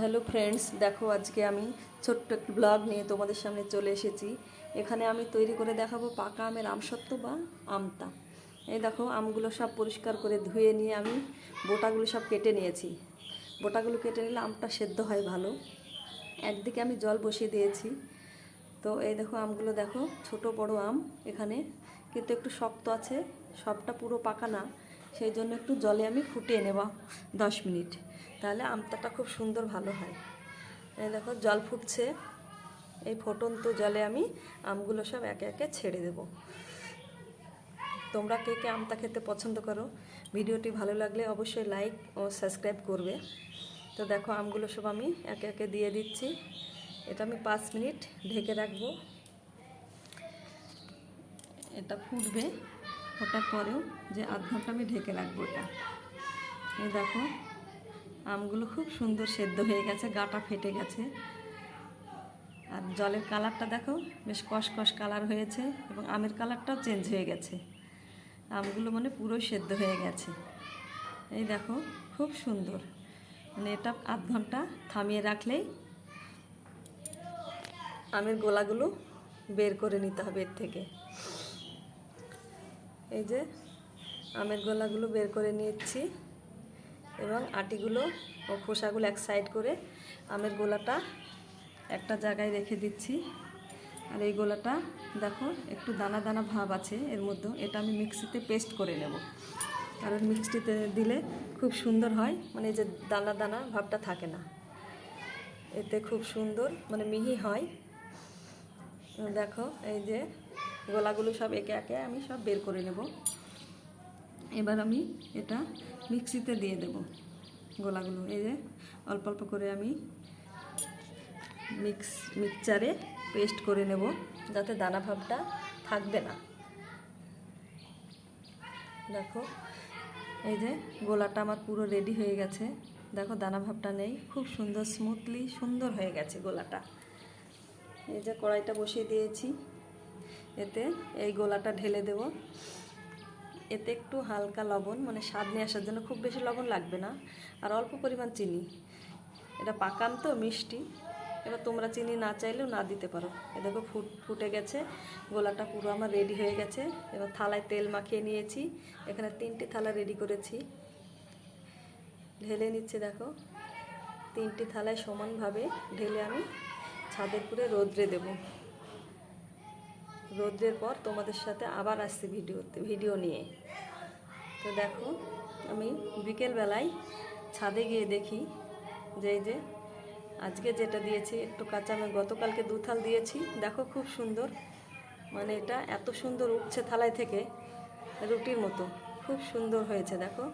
Hello friends, দেখো আজকে আমি ছোট্ট একটি ব্লগ নিয়ে তোমাদের সামনে চলে এসেছি। এখানে আমি তৈরি করে দেখাবো পাকা আমের আমসত্ত্ব বা আমতা। এই দেখো, আমগুলো সব পরিষ্কার করে ধুয়ে নিয়ে আমি বোটাগুলো সব কেটে নিয়েছি। বোটাগুলো কেটে নিলে আমটা সেদ্ধ হয় ভালো। একদিকে আমি জল বসিয়ে দিয়েছি। তো এই দেখো, আমগুলো দেখো, ছোট বড় আম এখানে। কিন্তু একটু শক্ত আছে, সবটা পুরো পাকা না। সেই জন্য একটু জলে আমি ফুটিয়ে নেব, দশ মিনিট। তাহলে আমটাটা খুব সুন্দর ভালো হয়। এই দেখো, জল ফুটছে। এই ফুটন্ত জলে আমি আমগুলো সব একে একে ছেড়ে দেব। তোমরা কে কে আমটা খেতে পছন্দ করো, ভিডিওটি ভালো লাগলে অবশ্যই লাইক ও সাবস্ক্রাইব করবে। তো দেখো, আমগুলো সব আমি একে একে দিয়ে দিচ্ছি। এটা আমি পাঁচ মিনিট ঢেকে রাখব। এটা ফুটবে। ফোটার পরেও যে আধ ঘণ্টা আমি ঢেকে রাখব এটা। এই দেখো আমগুলো খুব সুন্দর সেদ্ধ হয়ে গেছে, গাটা ফেটে গেছে। আর জলের কালারটা দেখো, বেশ কষ কালার হয়েছে এবং আমের কালারটাও চেঞ্জ হয়ে গেছে। আমগুলো মানে পুরো সেদ্ধ হয়ে গেছে। এই দেখো, খুব সুন্দর। মানে এটা আধ ঘণ্টা থামিয়ে রাখলেই আমের গোলাগুলো বের করে নিতে হবে এর থেকে। এই যে, আমের গোলাগুলো বের করে নিচ্ছি। এবং আটিগুলো ও খোসাগুলো এক সাইড করে আমের গোলাটা একটা জায়গায় রেখে দিচ্ছি। আর এই গোলাটা দেখো, একটু দানা দানা ভাব আছে এর মধ্যে এটা আমি মিক্সিতে পেস্ট করে নেব। কারণ মিক্সিতে দিলে খুব সুন্দর হয়। মানে এই যে দানা দানা ভাবটা থাকে না। এতে খুব সুন্দর মানে মিহি হয়। দেখো, এই যে গোলাগুলো সব একে একে আমি সব বের করে নেব। এবার আমি এটা মিক্সিতে দিয়ে দেব গোলাগুলো। এই যে অল্প অল্প করে আমি মিক্স, মিক্সচারে পেস্ট করে নেব যাতে দানা ভাবটা থাকবে না। দেখো, এই যে গোলাটা আমার পুরো রেডি হয়ে গেছে। দেখো, দানা ভাবটা নেই। খুব সুন্দর স্মুথলি সুন্দর হয়ে গেছে গোলাটা। এই যে কড়াইটা বসিয়ে দিয়েছি। এতে এই গোলাটা ঢেলে দেব। এতে একটু হালকা লবণ মানে স্বাদ নিয়ে আসার জন্য খুব বেশি লবণ লাগবে না। আর অল্প পরিমাণ চিনি। এটা পাকাম তো, মিষ্টি। এবার তোমরা চিনি না চাইলেও না দিতে পারো। এ দেখো ফুট, ফুটে গেছে। গোলাটা পুরো আমার রেডি হয়ে গেছে। এবার থালায় তেল মাখিয়ে নিয়েছি। এখানে তিনটি থালা রেডি করেছি। ঢেলে নিচ্ছে দেখো। তিনটি থালায় সমানভাবে ঢেলে আমি ছাদের পুরে রোদ্রে দেব। রোদ্রের পর তোমাদের সাথে আবার আসছি ভিডিওতে, ভিডিও নিয়ে। তো দেখো, আমি বিকেলবেলায় ছাদে গিয়ে দেখি যে, এই যে আজকে যেটা দিয়েছি, একটু কাঁচা আমি গতকালকে দু থাল দিয়েছি। দেখো খুব সুন্দর। মানে এটা এত সুন্দর উঠছে থালায় থেকে রুটির মতো। খুব সুন্দর হয়েছে, দেখো।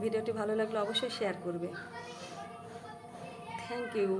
ভিডিওটি ভালো লাগলে অবশ্যই শেয়ার করবে। Thank you